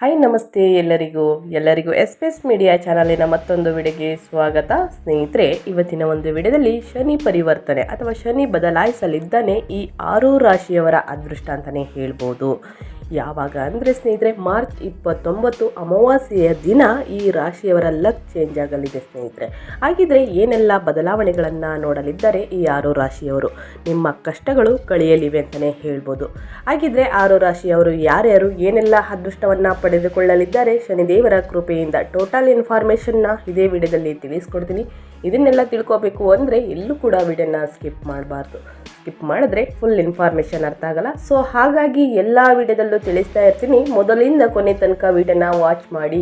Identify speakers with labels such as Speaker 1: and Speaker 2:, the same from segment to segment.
Speaker 1: Hi ನಮಸ್ತೆ ಎಲ್ಲರಿಗೂ. ಎಲ್ಲರಿಗೂ ಎಸ್ ಪಿ ಎಸ್ ಮೀಡಿಯಾ ಚಾನಲಿನ ಮತ್ತೊಂದು ವಿಡಿಯೋಗೆ ಸ್ವಾಗತ. ಸ್ನೇಹಿತರೆ, ಇವತ್ತಿನ ಒಂದು ವಿಡಿಯೋದಲ್ಲಿ ಶನಿ ಪರಿವರ್ತನೆ ಅಥವಾ ಶನಿ ಬದಲಾಯಿಸಲಿದ್ದಾನೆ ಈ ಆರು ರಾಶಿಯವರ ಅದೃಷ್ಟ ಅಂತಲೇ ಹೇಳ್ಬೋದು. ಯಾವಾಗ ಅಂದರೆ ಸ್ನೇಹಿತರೆ, ಮಾರ್ಚ್ ಇಪ್ಪತ್ತೊಂಬತ್ತು ಅಮಾವಾಸ್ಯೆಯ ದಿನ ಈ ರಾಶಿಯವರ ಲಕ್ ಚೇಂಜ್ ಆಗಲಿದೆ ಸ್ನೇಹಿತರೆ. ಹಾಗಿದ್ರೆ ಏನೆಲ್ಲ ಬದಲಾವಣೆಗಳನ್ನು ನೋಡಲಿದ್ದಾರೆ ಈ ಆರು ರಾಶಿಯವರು? ನಿಮ್ಮ ಕಷ್ಟಗಳು ಕಳೆಯಲಿವೆ ಅಂತಲೇ ಹೇಳ್ಬೋದು. ಹಾಗಿದ್ರೆ ಆರು ರಾಶಿಯವರು ಯಾರ್ಯಾರು, ಏನೆಲ್ಲ ಅದೃಷ್ಟವನ್ನು ಪಡೆದುಕೊಳ್ಳಲಿದ್ದಾರೆ, ಶನಿದೇವರ ಕೃಪೆಯಿಂದ ಟೋಟಲ್ ಇನ್ಫಾರ್ಮೇಷನ್ನ ಇದೇ ವಿಡಿಯೋದಲ್ಲಿ ತಿಳಿಸ್ಕೊಡ್ತೀನಿ. ಇದನ್ನೆಲ್ಲ ತಿಳ್ಕೋಬೇಕು ಅಂದರೆ ಎಲ್ಲೂ ಕೂಡ ವಿಡಿಯೋನ ಸ್ಕಿಪ್ ಮಾಡಬಾರ್ದು. ಸ್ಕಿಪ್ ಮಾಡಿದ್ರೆ ಫುಲ್ ಇನ್ಫಾರ್ಮೇಷನ್ ಅರ್ಥ ಆಗಲ್ಲ. ಸೊ ಹಾಗಾಗಿ ಎಲ್ಲ ವಿಡಿಯೋದಲ್ಲೂ ತಿಳಿಸ್ತಾ ಇರ್ತೀನಿ. ಮೊದಲಿಂದ ಕೊನೆ ತನಕ ವಿಡಿಯೋನ ವಾಚ್ ಮಾಡಿ.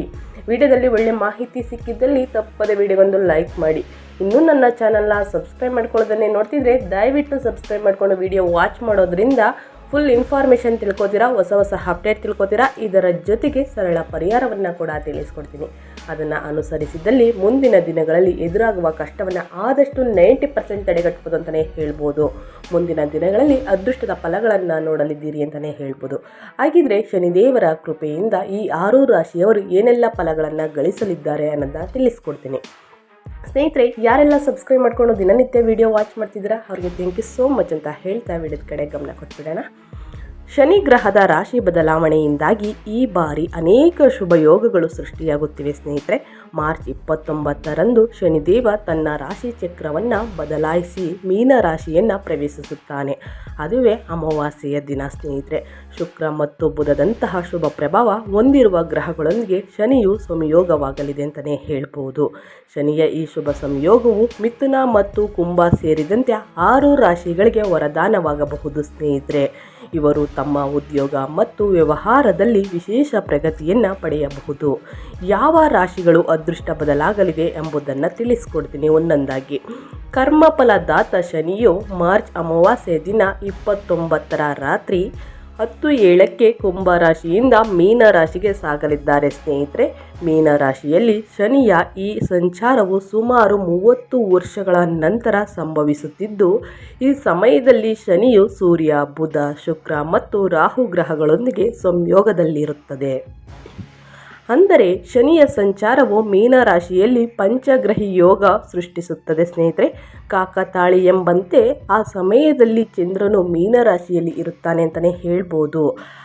Speaker 1: ವಿಡಿಯೋದಲ್ಲಿ ಒಳ್ಳೆ ಮಾಹಿತಿ ಸಿಕ್ಕಿದ್ದಲ್ಲಿ ತಪ್ಪದೆ ವಿಡಿಯೋಗೊಂದು ಲೈಕ್ ಮಾಡಿ. ಇನ್ನೂ ನನ್ನ ಚಾನಲ್ನ ಸಬ್ಸ್ಕ್ರೈಬ್ ಮಾಡ್ಕೊಳ್ಳೋದನ್ನೇ ನೋಡ್ತಿದ್ರೆ ದಯವಿಟ್ಟು ಸಬ್ಸ್ಕ್ರೈಬ್ ಮಾಡ್ಕೊಂಡು ವಿಡಿಯೋ ವಾಚ್ ಮಾಡೋದ್ರಿಂದ ಫುಲ್ ಇನ್ಫಾರ್ಮೇಷನ್ ತಿಳ್ಕೊತೀರಾ, ಹೊಸ ಹೊಸ ಅಪ್ಡೇಟ್ ತಿಳ್ಕೊತೀರಾ, ಇದರ ಜೊತೆಗೆ ಸರಳ ಪರಿಹಾರವನ್ನು ಕೂಡ ತಿಳಿಸ್ಕೊಡ್ತೀನಿ. ಅದನ್ನು ಅನುಸರಿಸಿದಲ್ಲಿ ಮುಂದಿನ ದಿನಗಳಲ್ಲಿ ಎದುರಾಗುವ ಕಷ್ಟವನ್ನು ಆದಷ್ಟು ನೈಂಟಿ ಪರ್ಸೆಂಟ್ ತಡೆಗಟ್ಬೋದು ಅಂತಲೇ ಹೇಳ್ಬೋದು. ಮುಂದಿನ ದಿನಗಳಲ್ಲಿ ಅದೃಷ್ಟದ ಫಲಗಳನ್ನು ನೋಡಲಿದ್ದೀರಿ ಅಂತಲೇ ಹೇಳ್ಬೋದು. ಹಾಗಿದ್ರೆ ಶನಿದೇವರ ಕೃಪೆಯಿಂದ ಈ ಆರು ರಾಶಿಯವರು ಏನೆಲ್ಲ ಫಲಗಳನ್ನು ಗಳಿಸಲಿದ್ದಾರೆ ಅನ್ನೋದನ್ನ ತಿಳಿಸ್ಕೊಡ್ತೀನಿ. ಸ್ನೇಹಿತರೆ, ಯಾರೆಲ್ಲ ಸಬ್ಸ್ಕ್ರೈಬ್ ಮಾಡ್ಕೊಂಡು ದಿನನಿತ್ಯ ವಿಡಿಯೋ ವಾಚ್ ಮಾಡ್ತಿದ್ದೀರಾ, ಅವ್ರಿಗೆ ಥ್ಯಾಂಕ್ ಯು ಸೋ ಮಚ್ ಅಂತ ಹೇಳ್ತಾ ವಿಡಿಯೋದ ಕಡೆ ಗಮನ ಕೊಟ್ಬಿಡೋಣ. ಶನಿ ಗ್ರಹದ ರಾಶಿ ಬದಲಾವಣೆಯಿಂದಾಗಿ ಈ ಬಾರಿ ಅನೇಕ ಶುಭ ಯೋಗಗಳು ಸೃಷ್ಟಿಯಾಗುತ್ತಿವೆ ಸ್ನೇಹಿತರೆ. ಮಾರ್ಚ್ ಇಪ್ಪತ್ತೊಂಬತ್ತರಂದು ಶನಿದೇವ ತನ್ನ ರಾಶಿ ಚಕ್ರವನ್ನು ಬದಲಾಯಿಸಿ ಮೀನ ರಾಶಿಯನ್ನು ಪ್ರವೇಶಿಸುತ್ತಾನೆ. ಅದುವೇ ಅಮಾವಾಸ್ಯೆಯ ದಿನ ಸ್ನೇಹಿತರೆ. ಶುಕ್ರ ಮತ್ತು ಬುಧದಂತಹ ಶುಭ ಪ್ರಭಾವ ಹೊಂದಿರುವ ಗ್ರಹಗಳೊಂದಿಗೆ ಶನಿಯು ಸಂಯೋಗವಾಗಲಿದೆ ಅಂತಲೇ ಹೇಳ್ಬೋದು. ಶನಿಯ ಈ ಶುಭ ಸಂಯೋಗವು ಮಿಥುನ ಮತ್ತು ಕುಂಭ ಸೇರಿದಂತೆ ಆರು ರಾಶಿಗಳಿಗೆ ವರದಾನವಾಗಬಹುದು ಸ್ನೇಹಿತರೆ. ಇವರು ತಮ್ಮ ಉದ್ಯೋಗ ಮತ್ತು ವ್ಯವಹಾರದಲ್ಲಿ ವಿಶೇಷ ಪ್ರಗತಿಯನ್ನು ಪಡೆಯಬಹುದು. ಯಾವ ರಾಶಿಗಳು ಅದೃಷ್ಟ ಬದಲಾಗಲಿದೆ ಎಂಬುದನ್ನು ತಿಳಿಸ್ಕೊಡ್ತೀನಿ ಒಂದೊಂದಾಗಿ. ಕರ್ಮಫಲದಾತ ಶನಿಯು ಮಾರ್ಚ್ ಅಮಾವಾಸ್ಯೆ ದಿನ ಇಪ್ಪತ್ತೊಂಬತ್ತರ ರಾತ್ರಿ ಹತ್ತು ಏಳಕ್ಕೆ ಕುಂಭ ರಾಶಿಯಿಂದ ಮೀನರಾಶಿಗೆ ಸಾಗಲಿದ್ದಾರೆ ಸ್ನೇಹಿತರೆ. ಮೀನರಾಶಿಯಲ್ಲಿ ಶನಿಯ ಈ ಸಂಚಾರವು ಸುಮಾರು ಮೂವತ್ತು ವರ್ಷಗಳ ನಂತರ ಸಂಭವಿಸುತ್ತಿದ್ದು, ಈ ಸಮಯದಲ್ಲಿ ಶನಿಯು ಸೂರ್ಯ, ಬುಧ, ಶುಕ್ರ ಮತ್ತು ರಾಹು ಗ್ರಹಗಳೊಂದಿಗೆ ಸಂಯೋಗದಲ್ಲಿರುತ್ತದೆ. ಅಂದರೆ ಶನಿಯ ಸಂಚಾರವು ಮೀನರಾಶಿಯಲ್ಲಿ ಪಂಚಗ್ರಹಿ ಯೋಗ ಸೃಷ್ಟಿಸುತ್ತದೆ ಸ್ನೇಹಿತರೆ. ಕಾಕತಾಳಿ ಎಂಬಂತೆ ಆ ಸಮಯದಲ್ಲಿ ಚಂದ್ರನು ಮೀನರಾಶಿಯಲ್ಲಿ ಇರುತ್ತಾನೆ ಅಂತಲೇ ಹೇಳ್ಬೋದು.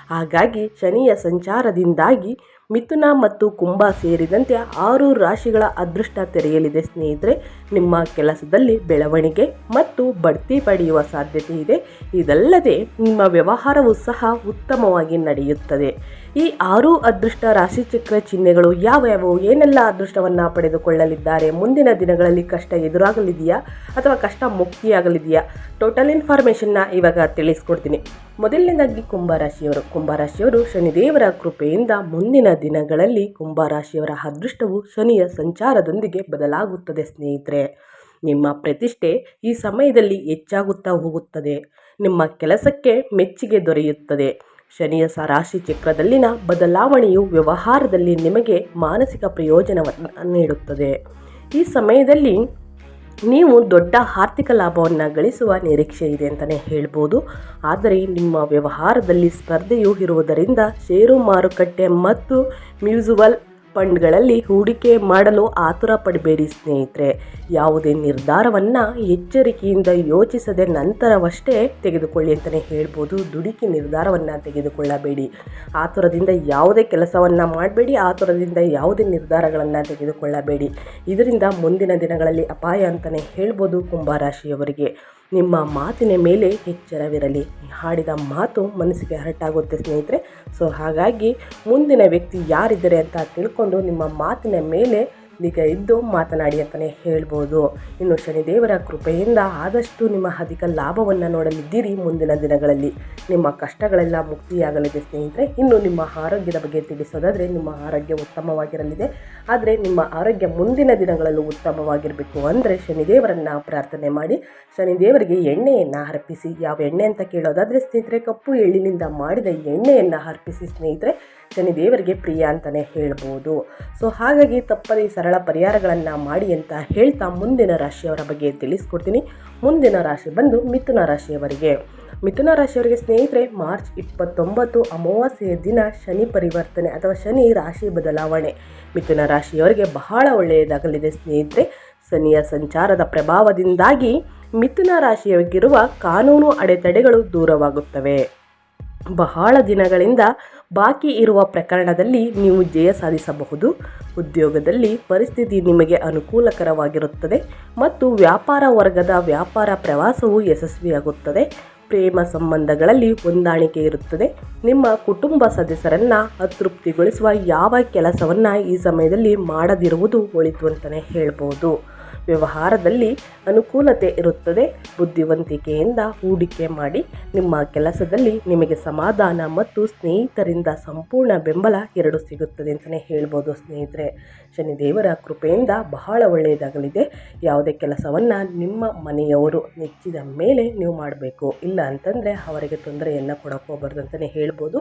Speaker 1: ಹಾಗಾಗಿ ಶನಿಯ ಸಂಚಾರದಿಂದಾಗಿ ಮಿಥುನ ಮತ್ತು ಕುಂಭ ಸೇರಿದಂತೆ ಆರು ರಾಶಿಗಳ ಅದೃಷ್ಟ ತೆರೆಯಲಿದೆ ಸ್ನೇಹಿತರೆ. ನಿಮ್ಮ ಕೆಲಸದಲ್ಲಿ ಬೆಳವಣಿಗೆ ಮತ್ತು ಬಡ್ತಿ ಪಡೆಯುವ ಸಾಧ್ಯತೆ ಇದೆ. ಇದಲ್ಲದೆ ನಿಮ್ಮ ವ್ಯವಹಾರವು ಸಹ ಉತ್ತಮವಾಗಿ ನಡೆಯುತ್ತದೆ. ಈ ಆರು ಅದೃಷ್ಟ ರಾಶಿಚಕ್ರ ಚಿಹ್ನೆಗಳು ಯಾವ್ಯಾವು? ಏನೆಲ್ಲ ಅದೃಷ್ಟವನ್ನು ಪಡೆದುಕೊಳ್ಳಲಿದ್ದಾರೆ? ಮುಂದಿನ ದಿನಗಳಲ್ಲಿ ಕಷ್ಟ ಎದುರಾಗಲಿದೆಯಾ? ಅಥವಾ ಕಷ್ಟ ಮುಕ್ತಿಯಾಗಲಿದೆಯಾ? ಟೋಟಲ್ ಇನ್ಫಾರ್ಮೇಷನ್ನ ಇವಾಗ ತಿಳಿಸ್ಕೊಡ್ತೀನಿ. ಮೊದಲನೇದಾಗಿ ಕುಂಭರಾಶಿಯವರು ಕುಂಭರಾಶಿಯವರು ಶನಿದೇವರ ಕೃಪೆಯಿಂದ ಮುಂದಿನ ದಿನಗಳಲ್ಲಿ ಕುಂಭರಾಶಿಯವರ ಅದೃಷ್ಟವು ಶನಿಯ ಸಂಚಾರದೊಂದಿಗೆ ಬದಲಾಗುತ್ತದೆ ಸ್ನೇಹಿತರೆ. ನಿಮ್ಮ ಪ್ರತಿಷ್ಠೆ ಈ ಸಮಯದಲ್ಲಿ ಹೆಚ್ಚಾಗುತ್ತಾ ಹೋಗುತ್ತದೆ. ನಿಮ್ಮ ಕೆಲಸಕ್ಕೆ ಮೆಚ್ಚುಗೆ ದೊರೆಯುತ್ತದೆ. ಶನಿಯ ರಾಶಿ ಚಕ್ರದಲ್ಲಿನ ಬದಲಾವಣೆಯು ವ್ಯವಹಾರದಲ್ಲಿ ನಿಮಗೆ ಮಾನಸಿಕ ಪ್ರಯೋಜನವನ್ನು ನೀಡುತ್ತದೆ. ಈ ಸಮಯದಲ್ಲಿ ನೀವು ದೊಡ್ಡ ಆರ್ಥಿಕ ಲಾಭವನ್ನು ಗಳಿಸುವ ನಿರೀಕ್ಷೆ ಇದೆ ಅಂತಲೇ ಹೇಳ್ಬೋದು. ಆದರೆ ನಿಮ್ಮ ವ್ಯವಹಾರದಲ್ಲಿ ಸ್ಪರ್ಧೆಯು ಇರುವುದರಿಂದ ಷೇರು ಮಾರುಕಟ್ಟೆ ಮತ್ತು ಮ್ಯೂಸುವಲ್ ಫಂಡ್ಗಳಲ್ಲಿ ಹೂಡಿಕೆ ಮಾಡಲು ಆತುರ ಪಡಬೇಡಿ ಸ್ನೇಹಿತರೆ. ಯಾವುದೇ ನಿರ್ಧಾರವನ್ನು ಎಚ್ಚರಿಕೆಯಿಂದ ಯೋಚಿಸದೆ ನಂತರವಷ್ಟೇ ತೆಗೆದುಕೊಳ್ಳಿ ಅಂತಲೇ ಹೇಳ್ಬೋದು. ದುಡುಕಿ ನಿರ್ಧಾರವನ್ನು ತೆಗೆದುಕೊಳ್ಳಬೇಡಿ. ಆತುರದಿಂದ ಯಾವುದೇ ಕೆಲಸವನ್ನು ಮಾಡಬೇಡಿ. ಆತುರದಿಂದ ಯಾವುದೇ ನಿರ್ಧಾರಗಳನ್ನು ತೆಗೆದುಕೊಳ್ಳಬೇಡಿ. ಇದರಿಂದ ಮುಂದಿನ ದಿನಗಳಲ್ಲಿ ಅಪಾಯ ಅಂತಲೇ ಹೇಳ್ಬೋದು ಕುಂಭರಾಶಿಯವರಿಗೆ. ನಿಮ್ಮ ಮಾತಿನ ಮೇಲೆ ಎಚ್ಚರವಿರಲಿ. ಹಾಡಿದ ಮಾತು ಮನಸ್ಸಿಗೆ ಹರಟಾಗುತ್ತೆ ಸ್ನೇಹಿತರೆ. ಸೊ ಹಾಗಾಗಿ ಮುಂದಿನ ವ್ಯಕ್ತಿ ಯಾರಿದ್ದಾರೆ ಅಂತ ತಿಳ್ಕೊಂಡು ನಿಮ್ಮ ಮಾತಿನ ಮೇಲೆ ನಿಗ ಇದ್ದು ಮಾತನಾಡಿ ಅಂತಲೇ ಹೇಳ್ಬೋದು. ಇನ್ನು ಶನಿದೇವರ ಕೃಪೆಯಿಂದ ಆದಷ್ಟು ನಿಮ್ಮ ಅಧಿಕ ಲಾಭವನ್ನು ನೋಡಲಿದ್ದೀರಿ ಮುಂದಿನ ದಿನಗಳಲ್ಲಿ. ನಿಮ್ಮ ಕಷ್ಟಗಳೆಲ್ಲ ಮುಕ್ತಿಯಾಗಲಿದೆ ಸ್ನೇಹಿತರೆ. ಇನ್ನು ನಿಮ್ಮ ಆರೋಗ್ಯದ ಬಗ್ಗೆ ತಿಳಿಸೋದಾದರೆ ನಿಮ್ಮ ಆರೋಗ್ಯ ಉತ್ತಮವಾಗಿರಲಿದೆ. ಆದರೆ ನಿಮ್ಮ ಆರೋಗ್ಯ ಮುಂದಿನ ದಿನಗಳಲ್ಲೂ ಉತ್ತಮವಾಗಿರಬೇಕು ಅಂದರೆ ಶನಿದೇವರನ್ನು ಪ್ರಾರ್ಥನೆ ಮಾಡಿ, ಶನಿದೇವರಿಗೆ ಎಣ್ಣೆಯನ್ನು ಅರ್ಪಿಸಿ. ಯಾವ ಎಣ್ಣೆ ಅಂತ ಕೇಳೋದಾದರೆ ಸ್ನೇಹಿತರೆ, ಕಪ್ಪು ಎಳ್ಳಿನಿಂದ ಮಾಡಿದ ಎಣ್ಣೆಯನ್ನು ಅರ್ಪಿಸಿ ಸ್ನೇಹಿತರೆ. ಶನಿದೇವರಿಗೆ ಪ್ರಿಯ ಅಂತಲೇ ಹೇಳ್ಬೋದು. ಸೊ ಹಾಗಾಗಿ ತಪ್ಪದೇ ಸರಳ ಪರಿಹಾರಗಳನ್ನು ಮಾಡಿ ಅಂತ ಹೇಳ್ತಾ ಮುಂದಿನ ರಾಶಿಯವರ ಬಗ್ಗೆ ತಿಳಿಸ್ಕೊಡ್ತೀನಿ. ಮುಂದಿನ ರಾಶಿ ಬಂದು ಮಿಥುನ ರಾಶಿಯವರಿಗೆ. ಮಿಥುನ ರಾಶಿಯವರಿಗೆ ಸ್ನೇಹಿತರೆ, ಮಾರ್ಚ್ ಇಪ್ಪತ್ತೊಂಬತ್ತು ಅಮಾವಾಸ್ಯೆಯ ದಿನ ಶನಿ ಪರಿವರ್ತನೆ ಅಥವಾ ಶನಿ ರಾಶಿ ಬದಲಾವಣೆ. ಮಿಥುನ ರಾಶಿಯವರಿಗೆ ಬಹಳ ಒಳ್ಳೆಯದಾಗಲಿದೆ ಸ್ನೇಹಿತರೆ. ಶನಿಯ ಸಂಚಾರದ ಪ್ರಭಾವದಿಂದಾಗಿ ಮಿಥುನ ರಾಶಿಯವರಿಗಿರುವ ಕಾನೂನು ಅಡೆತಡೆಗಳು ದೂರವಾಗುತ್ತವೆ. ಬಹಳ ದಿನಗಳಿಂದ ಬಾಕಿ ಇರುವ ಪ್ರಕರಣದಲ್ಲಿ ನೀವು ಜಯ ಸಾಧಿಸಬಹುದು. ಉದ್ಯೋಗದಲ್ಲಿ ಪರಿಸ್ಥಿತಿ ನಿಮಗೆ ಅನುಕೂಲಕರವಾಗಿರುತ್ತದೆ ಮತ್ತು ವ್ಯಾಪಾರ ವರ್ಗದ ವ್ಯಾಪಾರ ಪ್ರವಾಸವು ಯಶಸ್ವಿಯಾಗುತ್ತದೆ. ಪ್ರೇಮ ಸಂಬಂಧಗಳಲ್ಲಿ ಹೊಂದಾಣಿಕೆ ಇರುತ್ತದೆ. ನಿಮ್ಮ ಕುಟುಂಬ ಸದಸ್ಯರನ್ನು ಅತೃಪ್ತಿಗೊಳಿಸುವ ಯಾವ ಕೆಲಸವನ್ನು ಈ ಸಮಯದಲ್ಲಿ ಮಾಡದಿರುವುದು ಒಳಿತು ಅಂತಲೇ ಹೇಳ್ಬೋದು. ವ್ಯವಹಾರದಲ್ಲಿ ಅನುಕೂಲತೆ ಇರುತ್ತದೆ. ಬುದ್ಧಿವಂತಿಕೆಯಿಂದ ಹೂಡಿಕೆ ಮಾಡಿ ನಿಮ್ಮ ಕೆಲಸದಲ್ಲಿ ನಿಮಗೆ ಸಮಾಧಾನ ಮತ್ತು ಸ್ನೇಹಿತರಿಂದ ಸಂಪೂರ್ಣ ಬೆಂಬಲ ಎರಡು ಸಿಗುತ್ತದೆ ಅಂತಲೇ ಹೇಳ್ಬೋದು ಸ್ನೇಹಿತರೆ. ಶನಿದೇವರ ಕೃಪೆಯಿಂದ ಬಹಳ ಒಳ್ಳೆಯದಾಗಲಿದೆ. ಯಾವುದೇ ಕೆಲಸವನ್ನು ನಿಮ್ಮ ಮನೆಯವರು ನೆಚ್ಚಿದ ಮೇಲೆ ನೀವು ಮಾಡಬೇಕು. ಇಲ್ಲ ಅಂತಂದರೆ ಅವರಿಗೆ ತೊಂದರೆಯನ್ನು ಕೊಡೋಕೆ ಹೋಗ್ಬಾರ್ದು ಅಂತಲೇ ಹೇಳ್ಬೋದು.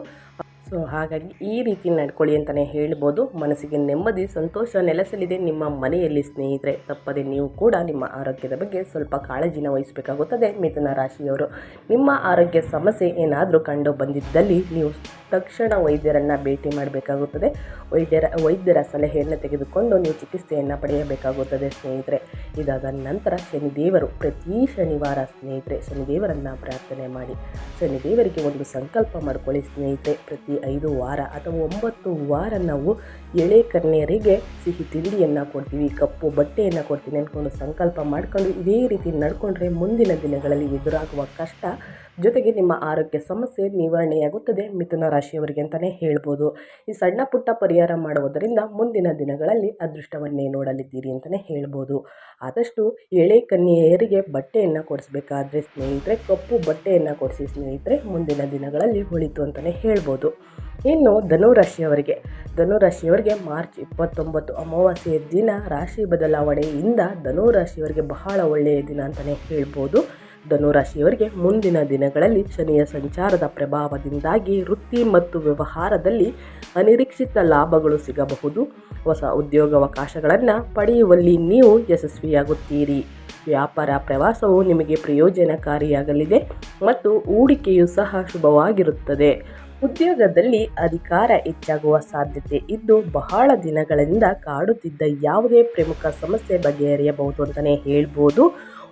Speaker 1: ಸೊ ಹಾಗಾಗಿ ಈ ರೀತಿ ನಡ್ಕೊಳ್ಳಿ ಅಂತಲೇ ಹೇಳ್ಬೋದು. ಮನಸ್ಸಿಗೆ ನೆಮ್ಮದಿ, ಸಂತೋಷ, ನೆಲೆಸಲಿದೆ. ನಿಮ್ಮ ಮನೆಯಲ್ಲಿ ಸ್ನೇಹಿತರೆ, ತಪ್ಪದೆ ನೀವು ಕೂಡ ನಿಮ್ಮ ಆರೋಗ್ಯದ ಬಗ್ಗೆ ಸ್ವಲ್ಪ ಕಾಳಜಿನ ವಹಿಸಬೇಕಾಗುತ್ತದೆ. ಮಿಥುನ ರಾಶಿಯವರು, ನಿಮ್ಮ ಆರೋಗ್ಯ ಸಮಸ್ಯೆ ಏನಾದರೂ ಕಂಡು ಬಂದಿದ್ದಲ್ಲಿ ನೀವು ತಕ್ಷಣ ವೈದ್ಯರನ್ನು ಭೇಟಿ ಮಾಡಬೇಕಾಗುತ್ತದೆ. ವೈದ್ಯರ ವೈದ್ಯರ ಸಲಹೆಯನ್ನು ತೆಗೆದುಕೊಂಡು ನೀವು ಚಿಕಿತ್ಸೆಯನ್ನು ಪಡೆಯಬೇಕಾಗುತ್ತದೆ ಸ್ನೇಹಿತರೆ. ಇದಾದ ನಂತರ ಶನಿದೇವರು ಪ್ರತಿ ಶನಿವಾರ ಸ್ನೇಹಿತರೆ ಶನಿದೇವರನ್ನು ಪ್ರಾರ್ಥನೆ ಮಾಡಿ. ಶನಿದೇವರಿಗೆ ಒಂದು ಸಂಕಲ್ಪ ಮಾಡ್ಕೊಳ್ಳಿ ಸ್ನೇಹಿತರೆ. ಪ್ರತಿ ಐದು ವಾರ ಅಥವಾ ಒಂಬತ್ತು ವಾರ ನಾವು ಎಳೆ ಕನ್ಯರಿಗೆ ಸಿಹಿ ತಿಂಡಿಯನ್ನು ಕೊಡ್ತೀವಿ, ಕಪ್ಪು ಬಟ್ಟೆಯನ್ನು ಕೊಡ್ತೀನಿ ಅಂದ್ಕೊಂಡು ಸಂಕಲ್ಪ ಮಾಡಿಕೊಂಡು ಇದೇ ರೀತಿ ನಡ್ಕೊಂಡ್ರೆ ಮುಂದಿನ ದಿನಗಳಲ್ಲಿ ಎದುರಾಗುವ ಕಷ್ಟ ಜೊತೆಗೆ ನಿಮ್ಮ ಆರೋಗ್ಯ ಸಮಸ್ಯೆ ನಿವಾರಣೆಯಾಗುತ್ತದೆ ಮಿಥುನ ರಾಶಿಯವರಿಗೆ ಅಂತಲೇ ಹೇಳ್ಬೋದು. ಈ ಸಣ್ಣ ಪುಟ್ಟ ಪರಿಹಾರ ಮಾಡುವುದರಿಂದ ಮುಂದಿನ ದಿನಗಳಲ್ಲಿ ಅದೃಷ್ಟವನ್ನೇ ನೋಡಲಿದ್ದೀರಿ ಅಂತಲೇ ಹೇಳ್ಬೋದು. ಆದಷ್ಟು ಎಳೆ ಕನ್ಯೆಯರಿಗೆ ಬಟ್ಟೆಯನ್ನು ಕೊಡಿಸ್ಬೇಕಾದ್ರೆ ಸ್ನೇಹಿತರೆ, ಕಪ್ಪು ಬಟ್ಟೆಯನ್ನು ಕೊಡಿಸಿ ಸ್ನೇಹಿತರೆ, ಮುಂದಿನ ದಿನಗಳಲ್ಲಿ ಹೊಳಿತು ಅಂತಲೇ ಹೇಳ್ಬೋದು. ಇನ್ನು ಧನುರಾಶಿಯವರಿಗೆ ಧನುರಾಶಿಯವರಿಗೆ ಮಾರ್ಚ್ ಇಪ್ಪತ್ತೊಂಬತ್ತು ಅಮಾವಾಸ್ಯೆಯ ದಿನ ರಾಶಿ ಬದಲಾವಣೆಯಿಂದ ಧನುರಾಶಿಯವರಿಗೆ ಬಹಳ ಒಳ್ಳೆಯ ದಿನ ಅಂತಲೇ ಹೇಳ್ಬೋದು. ಧನುರಾಶಿಯವರಿಗೆ ಮುಂದಿನ ದಿನಗಳಲ್ಲಿ ಶನಿಯ ಸಂಚಾರದ ಪ್ರಭಾವದಿಂದಾಗಿ ವೃತ್ತಿ ಮತ್ತು ವ್ಯವಹಾರದಲ್ಲಿ ಅನಿರೀಕ್ಷಿತ ಲಾಭಗಳು ಸಿಗಬಹುದು. ಹೊಸ ಉದ್ಯೋಗಾವಕಾಶಗಳನ್ನು ಪಡೆಯುವಲ್ಲಿ ನೀವು ಯಶಸ್ವಿಯಾಗುತ್ತೀರಿ. ವ್ಯಾಪಾರ ಪ್ರವಾಸವು ನಿಮಗೆ ಪ್ರಯೋಜನಕಾರಿಯಾಗಲಿದೆ ಮತ್ತು ಹೂಡಿಕೆಯು ಸಹ ಶುಭವಾಗಿರುತ್ತದೆ. ಉದ್ಯೋಗದಲ್ಲಿ ಅಧಿಕಾರ ಹೆಚ್ಚಾಗುವ ಸಾಧ್ಯತೆ ಇದ್ದು ಬಹಳ ದಿನಗಳಿಂದ ಕಾಡುತ್ತಿದ್ದ ಯಾವುದೇ ಪ್ರಮುಖ ಸಮಸ್ಯೆ ಬಗೆಹರಿಯಬಹುದು ಅಂತಲೇ ಹೇಳ್ಬೋದು.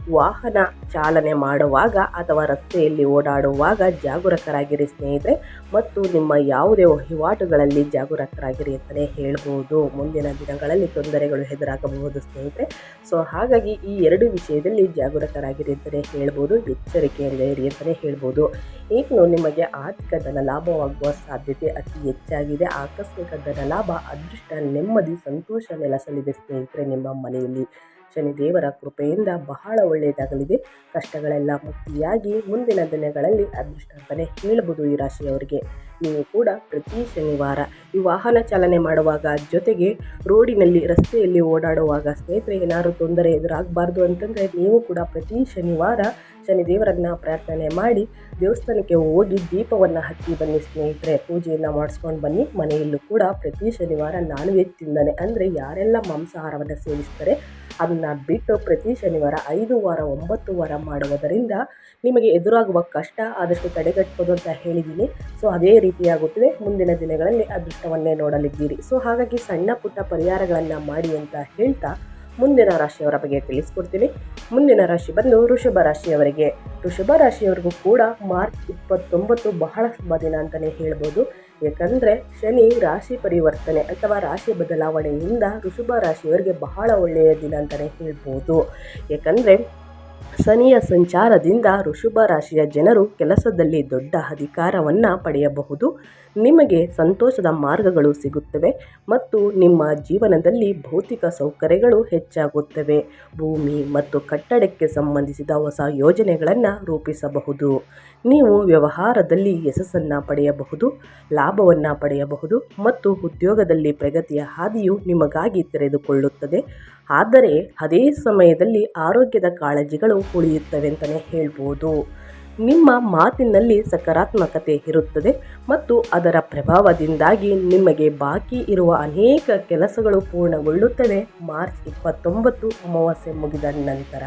Speaker 1: ವಾಹನ ಚಾಲನೆ ಮಾಡುವಾಗ ಅಥವಾ ರಸ್ತೆಯಲ್ಲಿ ಓಡಾಡುವಾಗ ಜಾಗರೂಕರಾಗಿರಿ ಸ್ನೇಹಿತರೆ ಮತ್ತು ನಿಮ್ಮ ಯಾವುದೇ ವಹಿವಾಟುಗಳಲ್ಲಿ ಜಾಗರೂಕರಾಗಿರಿ ಅಂತಲೇ ಹೇಳ್ಬೋದು. ಮುಂದಿನ ದಿನಗಳಲ್ಲಿ ತೊಂದರೆಗಳು ಎದುರಾಗಬಹುದು ಸ್ನೇಹಿತರೆ. ಸೊ ಹಾಗಾಗಿ ಈ ಎರಡು ವಿಷಯದಲ್ಲಿ ಜಾಗರೂಕರಾಗಿರಿ ಅಂತಲೇ ಹೇಳ್ಬೋದು. ಎಚ್ಚರಿಕೆಯಿಂದ ಇರಿ ಅಂತಲೇ ಹೇಳ್ಬೋದು. ಇನ್ನು ನಿಮಗೆ ಆರ್ಥಿಕ ಧನ ಲಾಭವಾಗುವ ಸಾಧ್ಯತೆ ಅತಿ ಹೆಚ್ಚಾಗಿದೆ. ಆಕಸ್ಮಿಕ ಧನ ಲಾಭ, ಅದೃಷ್ಟ, ನೆಮ್ಮದಿ, ಸಂತೋಷ ನೆಲೆಸಲಿದೆ ಸ್ನೇಹಿತರೆ ನಿಮ್ಮ ಮನೆಯಲ್ಲಿ. ಶನಿದೇವರ ಕೃಪೆಯಿಂದ ಬಹಳ ಒಳ್ಳೆಯದಾಗಲಿದೆ. ಕಷ್ಟಗಳೆಲ್ಲ ಮುಕ್ತಿಯಾಗಿ ಮುಂದಿನ ದಿನಗಳಲ್ಲಿ ಅದೃಷ್ಟ ಅಂತಲೇ ಹೇಳ್ಬೋದು ಈ ರಾಶಿಯವರಿಗೆ. ನೀವು ಕೂಡ ಪ್ರತಿ ಶನಿವಾರ ಈ ವಾಹನ ಚಾಲನೆ ಮಾಡುವಾಗ ಜೊತೆಗೆ ರೋಡಿನಲ್ಲಿ, ರಸ್ತೆಯಲ್ಲಿ ಓಡಾಡುವಾಗ ಸ್ನೇಹಿತರೆ, ಏನಾದರೂ ತೊಂದರೆ ಎದುರಾಗಬಾರ್ದು ಅಂತಂದರೆ ನೀವು ಕೂಡ ಪ್ರತಿ ಶನಿವಾರ ಶನಿದೇವರನ್ನು ಪ್ರಾರ್ಥನೆ ಮಾಡಿ ದೇವಸ್ಥಾನಕ್ಕೆ ಹೋಗಿ ದೀಪವನ್ನು ಹಚ್ಚಿ ಬನ್ನಿ ಸ್ನೇಹಿತರೆ. ಪೂಜೆಯನ್ನು ಮಾಡಿಸ್ಕೊಂಡು ಬನ್ನಿ. ಮನೆಯಲ್ಲೂ ಕೂಡ ಪ್ರತಿ ಶನಿವಾರ ನಾನ್ ವೆಜ್ ತಿಂದಾನೆ. ಅಂದರೆ ಯಾರೆಲ್ಲ ಮಾಂಸಾಹಾರವನ್ನು ಸೇವಿಸ್ತಾರೆ ಅದನ್ನು ಬಿಟ್ಟು ಪ್ರತಿ ಶನಿವಾರ ಐದು ವಾರ, ಒಂಬತ್ತು ವಾರ ಮಾಡುವುದರಿಂದ ನಿಮಗೆ ಎದುರಾಗುವ ಕಷ್ಟ ಆದಷ್ಟು ತಡೆಗಟ್ಬೋದು ಅಂತ ಹೇಳಿದ್ದೀನಿ. ಸೊ, ಅದೇ ರೀತಿಯಾಗುತ್ತದೆ. ಮುಂದಿನ ದಿನಗಳಲ್ಲಿ ಅದೃಷ್ಟವನ್ನೇ ನೋಡಲಿದ್ದೀರಿ. ಸೊ, ಹಾಗಾಗಿ ಸಣ್ಣ ಪುಟ್ಟ ಪರಿಹಾರಗಳನ್ನು ಮಾಡಿ ಅಂತ ಹೇಳ್ತಾ ಮುಂದಿನ ರಾಶಿಯವರ ಬಗ್ಗೆ ತಿಳಿಸ್ಕೊಡ್ತೀನಿ. ಮುಂದಿನ ರಾಶಿ ಬಂದು ಋಷಭ ರಾಶಿಯವರಿಗೆ. ಋಷಭ ರಾಶಿಯವರಿಗೂ ಕೂಡ ಮಾರ್ಚ್ ಇಪ್ಪತ್ತೊಂಬತ್ತು ಬಹಳ ಶುಭ ದಿನ ಅಂತಲೇ ಹೇಳ್ಬೋದು. ಯಾಕಂದರೆ ಶನಿ ರಾಶಿ ಪರಿವರ್ತನೆ ಅಥವಾ ರಾಶಿ ಬದಲಾವಣೆಯಿಂದ ವೃಷಭ ರಾಶಿಯವರಿಗೆ ಬಹಳ ಒಳ್ಳೆಯ ದಿನ ಅಂತಲೇ ಹೇಳ್ಬೋದು. ಯಾಕಂದರೆ ಶನಿಯ ಸಂಚಾರದಿಂದ ಋಷಭ ರಾಶಿಯ ಜನರು ಕೆಲಸದಲ್ಲಿ ದೊಡ್ಡ ಅಧಿಕಾರವನ್ನು ಪಡೆಯಬಹುದು. ನಿಮಗೆ ಸಂತೋಷದ ಮಾರ್ಗಗಳು ಸಿಗುತ್ತವೆ ಮತ್ತು ನಿಮ್ಮ ಜೀವನದಲ್ಲಿ ಭೌತಿಕ ಸೌಕರ್ಯಗಳು ಹೆಚ್ಚಾಗುತ್ತವೆ. ಭೂಮಿ ಮತ್ತು ಕಟ್ಟಡಕ್ಕೆ ಸಂಬಂಧಿಸಿದ ಹೊಸ ಯೋಜನೆಗಳನ್ನು ರೂಪಿಸಬಹುದು. ನೀವು ವ್ಯವಹಾರದಲ್ಲಿ ಯಶಸ್ಸನ್ನು ಪಡೆಯಬಹುದು, ಲಾಭವನ್ನು ಪಡೆಯಬಹುದು ಮತ್ತು ಉದ್ಯೋಗದಲ್ಲಿ ಪ್ರಗತಿಯ ಹಾದಿಯು ನಿಮಗಾಗಿ ತೆರೆದುಕೊಳ್ಳುತ್ತದೆ. ಆದರೆ, ಅದೇ ಸಮಯದಲ್ಲಿ ಆರೋಗ್ಯದ ಕಾಳಜಿಗಳು ಉಳಿಯುತ್ತವೆ ಅಂತಲೇ ಹೇಳ್ಬೋದು. ನಿಮ್ಮ ಮಾತಿನಲ್ಲಿ ಸಕಾರಾತ್ಮಕತೆ ಇರುತ್ತದೆ ಮತ್ತು ಅದರ ಪ್ರಭಾವದಿಂದಾಗಿ ನಿಮಗೆ ಬಾಕಿ ಇರುವ ಅನೇಕ ಕೆಲಸಗಳು ಪೂರ್ಣಗೊಳ್ಳುತ್ತವೆ. ಮಾರ್ಚ್ ಇಪ್ಪತ್ತೊಂಬತ್ತು ಅಮಾವಾಸ್ಯೆ ಮುಗಿದ ನಂತರ.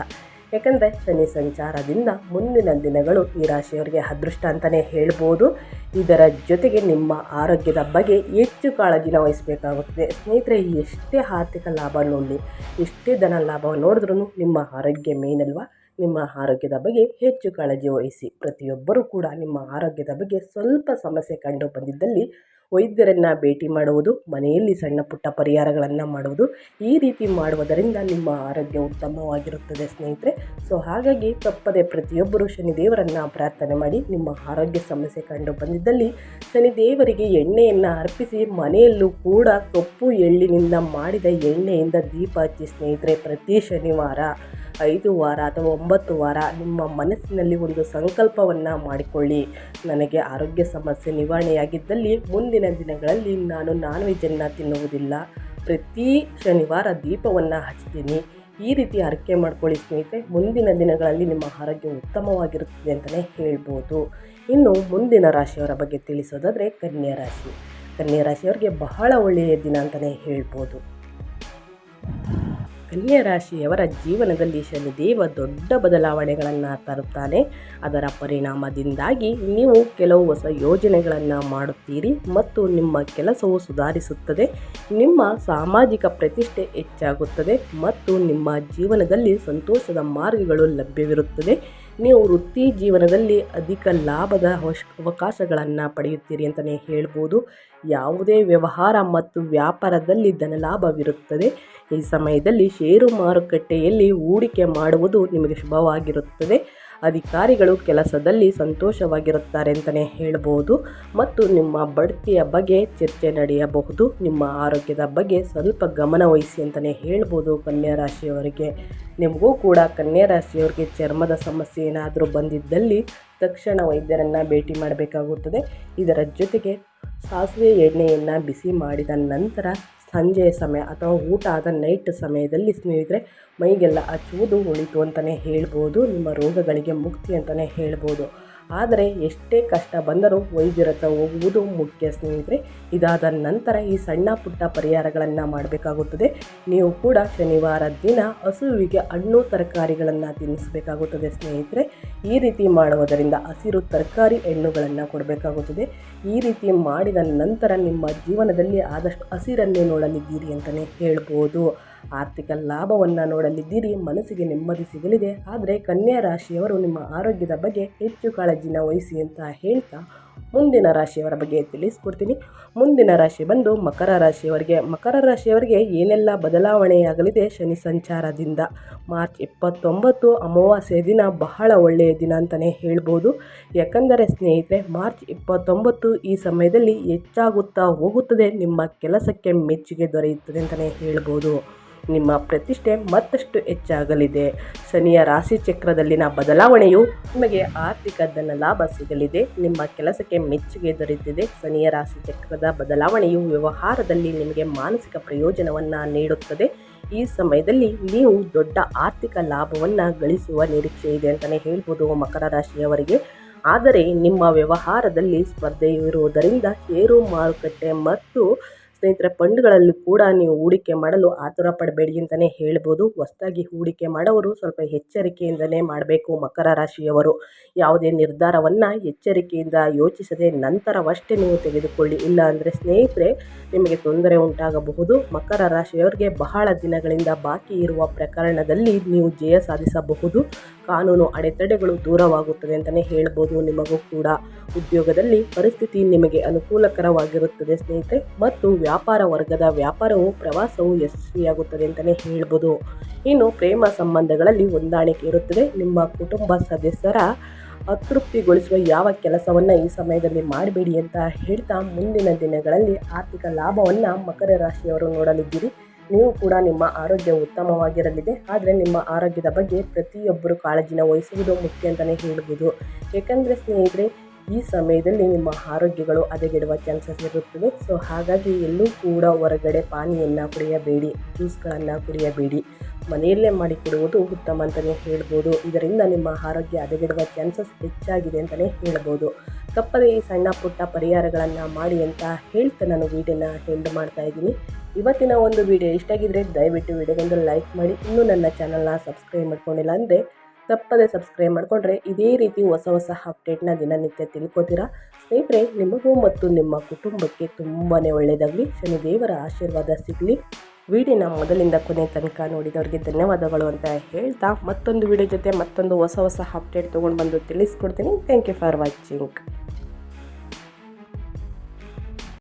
Speaker 1: ಯಾಕಂದರೆ ಶನಿ ಸಂಚಾರದಿಂದ ಮುಂದಿನ ದಿನಗಳು ಈ ರಾಶಿಯವರಿಗೆ ಅದೃಷ್ಟ ಅಂತಲೇ ಹೇಳ್ಬೋದು. ಇದರ ಜೊತೆಗೆ ನಿಮ್ಮ ಆರೋಗ್ಯದ ಬಗ್ಗೆ ಹೆಚ್ಚು ಕಾಳಜಿನ ವಹಿಸಬೇಕಾಗುತ್ತದೆ. ಸ್ನೇಹಿತರೆ, ಎಷ್ಟೇ ಆರ್ಥಿಕ ಲಾಭ ನೋಡಲಿ ಎಷ್ಟೇ ಧನ ಲಾಭ ನೋಡಿದ್ರೂ ನಿಮ್ಮ ಆರೋಗ್ಯ ಮೇನಲ್ವಾ ನಿಮ್ಮ ಆರೋಗ್ಯದ ಬಗ್ಗೆ ಹೆಚ್ಚು ಕಾಳಜಿ ವಹಿಸಿ. ಪ್ರತಿಯೊಬ್ಬರೂ ಕೂಡ ನಿಮ್ಮ ಆರೋಗ್ಯದ ಬಗ್ಗೆ ಸ್ವಲ್ಪ ಸಮಸ್ಯೆ ಕಂಡು ಬಂದಿದ್ದಲ್ಲಿ ವೈದ್ಯರನ್ನು ಭೇಟಿ ಮಾಡುವುದು, ಮನೆಯಲ್ಲಿ ಸಣ್ಣ ಪುಟ್ಟ ಪರಿಹಾರಗಳನ್ನು ಮಾಡುವುದು ಈ ರೀತಿ ಮಾಡುವುದರಿಂದ ನಿಮ್ಮ ಆರೋಗ್ಯ ಉತ್ತಮವಾಗಿರುತ್ತದೆ ಸ್ನೇಹಿತರೆ. ಸೊ ಹಾಗಾಗಿ ತಪ್ಪದೆ ಪ್ರತಿಯೊಬ್ಬರು ಶನಿದೇವರನ್ನು ಪ್ರಾರ್ಥನೆ ಮಾಡಿ ನಿಮ್ಮ ಆರೋಗ್ಯ ಸಮಸ್ಯೆ ಕಂಡು ಬಂದಿದ್ದಲ್ಲಿ ಶನಿದೇವರಿಗೆ ಎಣ್ಣೆಯನ್ನು ಅರ್ಪಿಸಿ ಮನೆಯಲ್ಲೂ ಕೂಡ ಕಪ್ಪು ಎಳ್ಳಿನಿಂದ ಮಾಡಿದ ಎಣ್ಣೆಯಿಂದ ದೀಪ ಹಚ್ಚಿ ಸ್ನೇಹಿತರೆ, ಪ್ರತಿ ಶನಿವಾರ ಐದು ವಾರ ಅಥವಾ ಒಂಬತ್ತು ವಾರ ನಿಮ್ಮ ಮನಸ್ಸಿನಲ್ಲಿ ಒಂದು ಸಂಕಲ್ಪವನ್ನು ಮಾಡಿಕೊಳ್ಳಿ. ನನಗೆ ಆರೋಗ್ಯ ಸಮಸ್ಯೆ ನಿವಾರಣೆಯಾಗಿದ್ದಲ್ಲಿ ಮುಂದಿನ ದಿನಗಳಲ್ಲಿ ನಾನು ನಾನ್ ವೆಜ್ಜನ್ನು ತಿನ್ನುವುದಿಲ್ಲ. ಪ್ರತಿ ಶನಿವಾರ ದೀಪವನ್ನು ಹಚ್ತೀನಿ. ಈ ರೀತಿ ಹರಕೆ ಮಾಡ್ಕೊಳ್ಳಿ ಸ್ನೇಹಿತರೆ, ಮುಂದಿನ ದಿನಗಳಲ್ಲಿ ನಿಮ್ಮ ಆರೋಗ್ಯ ಉತ್ತಮವಾಗಿರುತ್ತದೆ ಅಂತಲೇ ಹೇಳ್ಬೋದು. ಇನ್ನು ಮುಂದಿನ ರಾಶಿಯವರ ಬಗ್ಗೆ ತಿಳಿಸೋದಾದರೆ ಕನ್ಯಾ ರಾಶಿ. ಕನ್ಯಾ ರಾಶಿಯವರಿಗೆ ಬಹಳ ಒಳ್ಳೆಯ ದಿನ ಅಂತಲೇ ಹೇಳ್ಬೋದು. ಕನ್ಯಾ ರಾಶಿಯವರ ಜೀವನದಲ್ಲಿ ಶನಿದೇವ ದೊಡ್ಡ ಬದಲಾವಣೆಗಳನ್ನು ತರುತ್ತಾನೆ. ಅದರ ಪರಿಣಾಮದಿಂದಾಗಿ ನೀವು ಕೆಲವು ಹೊಸ ಯೋಜನೆಗಳನ್ನು ಮಾಡುತ್ತೀರಿ ಮತ್ತು ನಿಮ್ಮ ಕೆಲಸವು ಸುಧಾರಿಸುತ್ತದೆ. ನಿಮ್ಮ ಸಾಮಾಜಿಕ ಪ್ರತಿಷ್ಠೆ ಹೆಚ್ಚಾಗುತ್ತದೆ ಮತ್ತು ನಿಮ್ಮ ಜೀವನದಲ್ಲಿ ಸಂತೋಷದ ಮಾರ್ಗಗಳು ಲಭ್ಯವಿರುತ್ತದೆ. ನೀವು ವೃತ್ತಿ ಜೀವನದಲ್ಲಿ ಅಧಿಕ ಲಾಭದ ಅವಕಾಶಗಳನ್ನು ಪಡೆಯುತ್ತೀರಿ ಅಂತಲೇ ಹೇಳ್ಬೋದು. ಯಾವುದೇ ವ್ಯವಹಾರ ಮತ್ತು ವ್ಯಾಪಾರದಲ್ಲಿ ಧನಲಾಭವಿರುತ್ತದೆ. ಈ ಸಮಯದಲ್ಲಿ ಷೇರು ಮಾರುಕಟ್ಟೆಯಲ್ಲಿ ಹೂಡಿಕೆ ಮಾಡುವುದು ನಿಮಗೆ ಶುಭವಾಗಿರುತ್ತದೆ. ಅಧಿಕಾರಿಗಳು ಕೆಲಸದಲ್ಲಿ ಸಂತೋಷವಾಗಿರುತ್ತಾರೆ ಅಂತಲೇ ಹೇಳ್ಬೋದು. ಮತ್ತು ನಿಮ್ಮ ಬಡ್ತಿಯ ಬಗ್ಗೆ ಚರ್ಚೆ ನಡೆಯಬಹುದು. ನಿಮ್ಮ ಆರೋಗ್ಯದ ಬಗ್ಗೆ ಸ್ವಲ್ಪ ಗಮನ ವಹಿಸಿ ಅಂತಲೇ ಹೇಳ್ಬೋದು ಕನ್ಯಾ ರಾಶಿಯವರಿಗೆ. ನಿಮಗೂ ಕೂಡ ಕನ್ಯಾ ರಾಶಿಯವರಿಗೆ ಚರ್ಮದ ಸಮಸ್ಯೆ ಏನಾದರೂ ಬಂದಿದ್ದಲ್ಲಿ ತಕ್ಷಣ ವೈದ್ಯರನ್ನು ಭೇಟಿ ಮಾಡಬೇಕಾಗುತ್ತದೆ. ಇದರ ಜೊತೆಗೆ ಸಾಸಿವೆ ಎಣ್ಣೆಯನ್ನು ಬಿಸಿ ಮಾಡಿದ ನಂತರ ಸಂಜೆಯ ಸಮಯ ಅಥವಾ ಊಟ ಆದ ನೈಟ್ ಸಮಯದಲ್ಲಿ ಸ್ನೇಹಿತರೆ, ಮೈಗೆಲ್ಲ ಹಚ್ಚುವುದು ಉಳಿತು ಅಂತಲೇ ಹೇಳ್ಬೋದು. ನಿಮ್ಮ ರೋಗಗಳಿಗೆ ಮುಕ್ತಿ ಅಂತಲೇ ಹೇಳ್ಬೋದು. ಆದರೆ ಎಷ್ಟೇ ಕಷ್ಟ ಬಂದರೂ ವೈದ್ಯರ ಹತ್ರ ಹೋಗುವುದು ಮುಖ್ಯ ಸ್ನೇಹಿತರೆ. ಇದಾದ ನಂತರ ಈ ಸಣ್ಣ ಪುಟ್ಟ ಪರಿಹಾರಗಳನ್ನು ಮಾಡಬೇಕಾಗುತ್ತದೆ. ನೀವು ಕೂಡ ಶನಿವಾರ ದಿನ ಹಸುವಿಗೆ ಹಣ್ಣು ತರಕಾರಿಗಳನ್ನು ತಿನ್ನಿಸಬೇಕಾಗುತ್ತದೆ ಸ್ನೇಹಿತರೆ. ಈ ರೀತಿ ಮಾಡುವುದರಿಂದ ಹಸಿರು ತರಕಾರಿ ಹಣ್ಣುಗಳನ್ನು ಕೊಡಬೇಕಾಗುತ್ತದೆ. ಈ ರೀತಿ ಮಾಡಿದ ನಂತರ ನಿಮ್ಮ ಜೀವನದಲ್ಲಿ ಆದಷ್ಟು ಹಸಿರನ್ನೇ ನೋಡಲಿದ್ದೀರಿ ಅಂತಲೇ ಹೇಳ್ಬೋದು. ಆರ್ಥಿಕ ಲಾಭವನ್ನು ನೋಡಲಿದ್ದೀರಿ, ಮನಸ್ಸಿಗೆ ನೆಮ್ಮದಿ ಸಿಗಲಿದೆ. ಆದರೆ ಕನ್ಯಾ ರಾಶಿಯವರು ನಿಮ್ಮ ಆರೋಗ್ಯದ ಬಗ್ಗೆ ಹೆಚ್ಚು ಕಾಳಜಿನ ವಹಿಸಿ ಅಂತ ಹೇಳ್ತಾ ಮುಂದಿನ ರಾಶಿಯವರ ಬಗ್ಗೆ ತಿಳಿಸ್ಕೊಡ್ತೀನಿ. ಮುಂದಿನ ರಾಶಿ ಬಂದು ಮಕರ ರಾಶಿಯವರಿಗೆ. ಮಕರ ರಾಶಿಯವರಿಗೆ ಏನೆಲ್ಲ ಬದಲಾವಣೆಯಾಗಲಿದೆ? ಶನಿ ಸಂಚಾರದಿಂದ ಮಾರ್ಚ್ ಇಪ್ಪತ್ತೊಂಬತ್ತು ಅಮಾವಾಸ್ಯೆ ದಿನ ಬಹಳ ಒಳ್ಳೆಯ ದಿನ ಅಂತಲೇ ಹೇಳ್ಬೋದು. ಯಾಕಂದರೆ ಸ್ನೇಹಿತರೆ, ಮಾರ್ಚ್ ಇಪ್ಪತ್ತೊಂಬತ್ತು ಈ ಸಮಯದಲ್ಲಿ ಹೆಚ್ಚಾಗುತ್ತಾ ಹೋಗುತ್ತದೆ. ನಿಮ್ಮ ಕೆಲಸಕ್ಕೆ ಮೆಚ್ಚುಗೆ ದೊರೆಯುತ್ತದೆ ಅಂತಲೇ ಹೇಳ್ಬೋದು. ನಿಮ್ಮ ಪ್ರತಿಷ್ಠೆ ಮತ್ತಷ್ಟು ಹೆಚ್ಚಾಗಲಿದೆ. ಶನಿಯ ರಾಶಿ ಚಕ್ರದಲ್ಲಿನ ಬದಲಾವಣೆಯು ನಿಮಗೆ ಆರ್ಥಿಕ ಧನ ಲಾಭ ಸಿಗಲಿದೆ. ನಿಮ್ಮ ಕೆಲಸಕ್ಕೆ ಮೆಚ್ಚುಗೆ ದೊರೆತಿದೆ. ಶನಿಯ ರಾಶಿ ಚಕ್ರದ ಬದಲಾವಣೆಯು ವ್ಯವಹಾರದಲ್ಲಿ ನಿಮಗೆ ಮಾನಸಿಕ ಪ್ರಯೋಜನವನ್ನು ನೀಡುತ್ತದೆ. ಈ ಸಮಯದಲ್ಲಿ ನೀವು ದೊಡ್ಡ ಆರ್ಥಿಕ ಲಾಭವನ್ನು ಗಳಿಸುವ ನಿರೀಕ್ಷೆ ಇದೆ ಅಂತಲೇ ಹೇಳ್ಬೋದು ಮಕರ ರಾಶಿಯವರಿಗೆ. ಆದರೆ ನಿಮ್ಮ ವ್ಯವಹಾರದಲ್ಲಿ ಸ್ಪರ್ಧೆಯು ಇರುವುದರಿಂದ ಷೇರು ಮಾರುಕಟ್ಟೆ ಮತ್ತು ಸ್ನೇಹಿತರ ಫಂಡ್ಗಳಲ್ಲಿ ಕೂಡ ನೀವು ಹೂಡಿಕೆ ಮಾಡಲು ಆತುರ ಪಡಬೇಡಿ ಅಂತಲೇ ಹೇಳ್ಬೋದು. ಹೊಸದಾಗಿ ಹೂಡಿಕೆ ಮಾಡೋರು ಸ್ವಲ್ಪ ಎಚ್ಚರಿಕೆಯಿಂದಲೇ ಮಾಡಬೇಕು ಮಕರ ರಾಶಿಯವರು. ಯಾವುದೇ ನಿರ್ಧಾರವನ್ನು ಎಚ್ಚರಿಕೆಯಿಂದ ಯೋಚಿಸದೆ ನಂತರವಷ್ಟೇ ನೀವು ತೆಗೆದುಕೊಳ್ಳಿ. ಇಲ್ಲ ಅಂದರೆ ಸ್ನೇಹಿತರೆ, ನಿಮಗೆ ತೊಂದರೆ ಉಂಟಾಗಬಹುದು. ಮಕರ ರಾಶಿಯವರಿಗೆ ಬಹಳ ದಿನಗಳಿಂದ ಬಾಕಿ ಇರುವ ಪ್ರಕರಣದಲ್ಲಿ ನೀವು ಜಯ ಸಾಧಿಸಬಹುದು. ಕಾನೂನು ಅಡೆತಡೆಗಳು ದೂರವಾಗುತ್ತದೆ ಅಂತಲೇ ಹೇಳ್ಬೋದು ನಿಮಗೂ ಕೂಡ. ಉದ್ಯೋಗದಲ್ಲಿ ಪರಿಸ್ಥಿತಿ ನಿಮಗೆ ಅನುಕೂಲಕರವಾಗಿರುತ್ತದೆ ಸ್ನೇಹಿತರೆ. ಮತ್ತು ವ್ಯಾಪಾರ ವರ್ಗದ ವ್ಯಾಪಾರವು ಪ್ರವಾಸವು ಯಶಸ್ವಿಯಾಗುತ್ತದೆ ಅಂತಲೇ ಹೇಳ್ಬೋದು. ಇನ್ನು ಪ್ರೇಮ ಸಂಬಂಧಗಳಲ್ಲಿ ಹೊಂದಾಣಿಕೆ ಇರುತ್ತದೆ. ನಿಮ್ಮ ಕುಟುಂಬ ಸದಸ್ಯರ ಅತೃಪ್ತಿಗೊಳಿಸುವ ಯಾವ ಕೆಲಸವನ್ನು ಈ ಸಮಯದಲ್ಲಿ ಮಾಡಬೇಡಿ ಅಂತ ಹೇಳ್ತಾ ಮುಂದಿನ ದಿನಗಳಲ್ಲಿ ಆರ್ಥಿಕ ಲಾಭವನ್ನು ಮಕರ ರಾಶಿಯವರು ನೋಡಲಿದ್ದೀರಿ. ನೀವು ಕೂಡ ನಿಮ್ಮ ಆರೋಗ್ಯ ಉತ್ತಮವಾಗಿರಲಿದೆ. ಆದರೆ ನಿಮ್ಮ ಆರೋಗ್ಯದ ಬಗ್ಗೆ ಪ್ರತಿಯೊಬ್ಬರು ಕಾಳಜಿನ ವಹಿಸುವುದು ಮುಖ್ಯ ಅಂತಲೇ ಹೇಳ್ಬೋದು. ಏಕೆಂದರೆ ಸ್ನೇಹಿತರೆ ಈ ಸಮಯದಲ್ಲಿ ನಿಮ್ಮ ಆರೋಗ್ಯಗಳು ಹದಗೆಡುವ ಚಾನ್ಸಸ್ ಇರುತ್ತದೆ. ಸೊ ಹಾಗಾಗಿ ಎಲ್ಲೂ ಕೂಡ ಹೊರಗಡೆ ಪಾನಿಯನ್ನು ಕುಡಿಯಬೇಡಿ, ಜ್ಯೂಸ್ಗಳನ್ನು ಕುಡಿಯಬೇಡಿ. ಮನೆಯಲ್ಲೇ ಮಾಡಿ ಕೊಡುವುದು ಉತ್ತಮ ಅಂತಲೇ ಹೇಳ್ಬೋದು. ಇದರಿಂದ ನಿಮ್ಮ ಆರೋಗ್ಯ ಹದಗೆಡುವ ಚಾನ್ಸಸ್ ಹೆಚ್ಚಾಗಿದೆ ಅಂತಲೇ ಹೇಳ್ಬೋದು. ತಪ್ಪದೇ ಈ ಸಣ್ಣ ಪುಟ್ಟ ಪರಿಹಾರಗಳನ್ನು ಮಾಡಿ ಅಂತ ಹೇಳ್ತಾ ನಾನು ವೀಡಿಯೋನ ಹೆಂಡ್ ಮಾಡ್ತಾ ಇದ್ದೀನಿ. ಇವತ್ತಿನ ಒಂದು ವಿಡಿಯೋ ಇಷ್ಟ ಆಗಿದ್ರೆ ದಯವಿಟ್ಟು ವಿಡಿಯೋಗೊಂದು ಲೈಕ್ ಮಾಡಿ. ಇನ್ನೂ ನನ್ನ ಚಾನಲ್ನ ಸಬ್ಸ್ಕ್ರೈಬ್ ಮಾಡ್ಕೊಂಡಿಲ್ಲ ಅಂದರೆ ತಪ್ಪದೆ ಸಬ್ಸ್ಕ್ರೈಬ್ ಮಾಡಿಕೊಂಡ್ರೆ ಇದೇ ರೀತಿ ಹೊಸ ಹೊಸ ಅಪ್ಡೇಟ್ನ ದಿನನಿತ್ಯ ತಿಳ್ಕೊತೀರಾ? ಸ್ನೇಹಿತರೆ ನಿಮಗೂ ಮತ್ತು ನಿಮ್ಮ ಕುಟುಂಬಕ್ಕೆ ತುಂಬಾ ಒಳ್ಳೆಯದಾಗಲಿ ಶನಿದೇವರ ಆಶೀರ್ವಾದ ಸಿಗಲಿ. ವಿಡಿಯೋನ ಮೊದಲಿಂದ ಕೊನೆ ತನಕ ನೋಡಿದವರಿಗೆ ಧನ್ಯವಾದಗಳು ಅಂತ ಹೇಳ್ತಾ ಮತ್ತೊಂದು ವಿಡಿಯೋ ಜೊತೆ ಮತ್ತೊಂದು ಹೊಸ ಹೊಸ ಅಪ್ಡೇಟ್ ತೊಗೊಂಡು ಬಂದು ತಿಳಿಸ್ಕೊಡ್ತೀನಿ. Thank you for watching